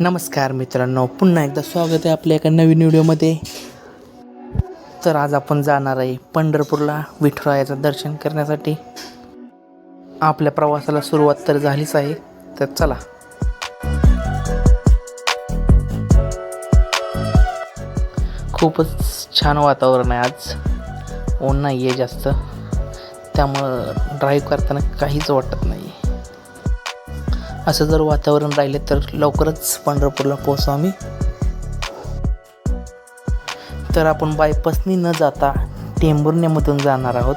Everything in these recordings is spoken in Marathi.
नमस्कार मित्रांनो पुन्हा एकदा स्वागत आहे आपल्या एका नवीन व्हिडिओमध्ये. तर आज आपण जाणार आहे पंढरपूरला विठुरायाचं दर्शन करण्यासाठी. आपल्या प्रवासाला सुरुवात तर झालीच आहे तर चला. खूपच छान वातावरण आहे आज. ऊन नाही आहे जास्त. त्यामुळं ड्राईव्ह करताना काहीच वाटत नाही असं जर वातावरण राहिले तर लवकरच पंढरपूरला पोहोचू आम्ही. तर आपण बायपासनी न जाता टेंभुर्ण्यामधून जाणार आहोत.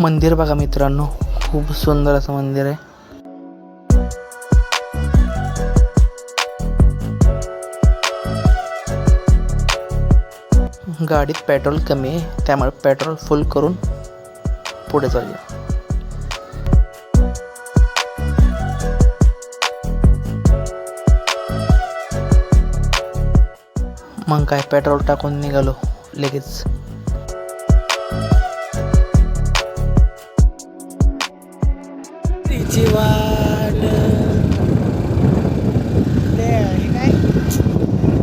मंदिर बघा मित्रांनो. खूप सुंदर असं मंदिर आहे. गाडीत पेट्रोल कमी आहे. त्यामुळे पेट्रोल फुल करून पुढे जाऊया. मग काय पेट्रोल टाकून निघालो. लगेच. वाट ते हे काय?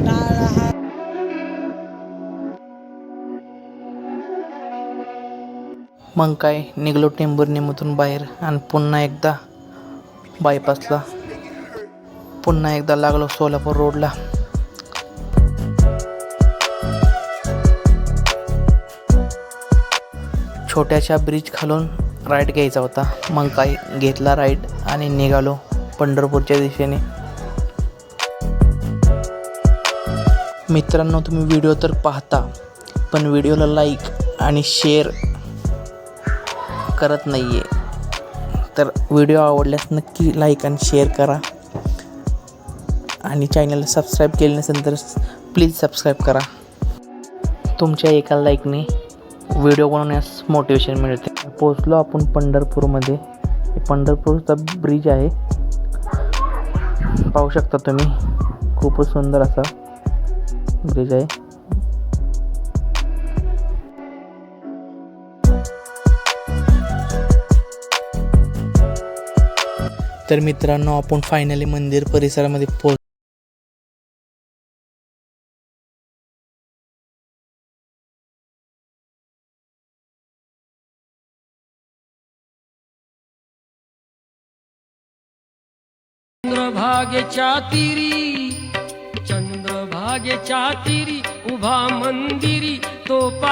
हा. मग काय निघलो टेंभुर्णीमधून बाहेर आणि पुन्हा एकदा बायपासला. पुन्हा एकदा लागलो सोलापूर रोडला. छोट्याशा ब्रिज खालून राईड घ्यायचा होता. मग काय घेतला राईड आणि निघालो पंढरपूरच्या दिशेने. मित्रांनो तुम्ही व्हिडिओ तर पाहता पण व्हिडिओला लाईक आणि शेअर करत नाही आहे तर व्हिडिओ आवडल्यास नक्की लाईक आणि शेअर करा. आणि चॅनलला सबस्क्राईब केले नसेल तर प्लीज सबस्क्राईब करा. तुमच्या एका लाईकने व्हिडिओ बनवण्यास मोटिवेशन मिळते. पोचलो आपण पंढरपूरमध्ये. हे पंढरपूरचा ब्रिज आहे. पाहू शकता तुम्ही खूपच सुंदर असा ब्रिज आहे. तर मित्रांनो आपण फायनली मंदिर परिसरामध्ये पोच चंद्रभागेच्या तिरी चंद्रभागेच्या तिरी उभा मंदिरी तो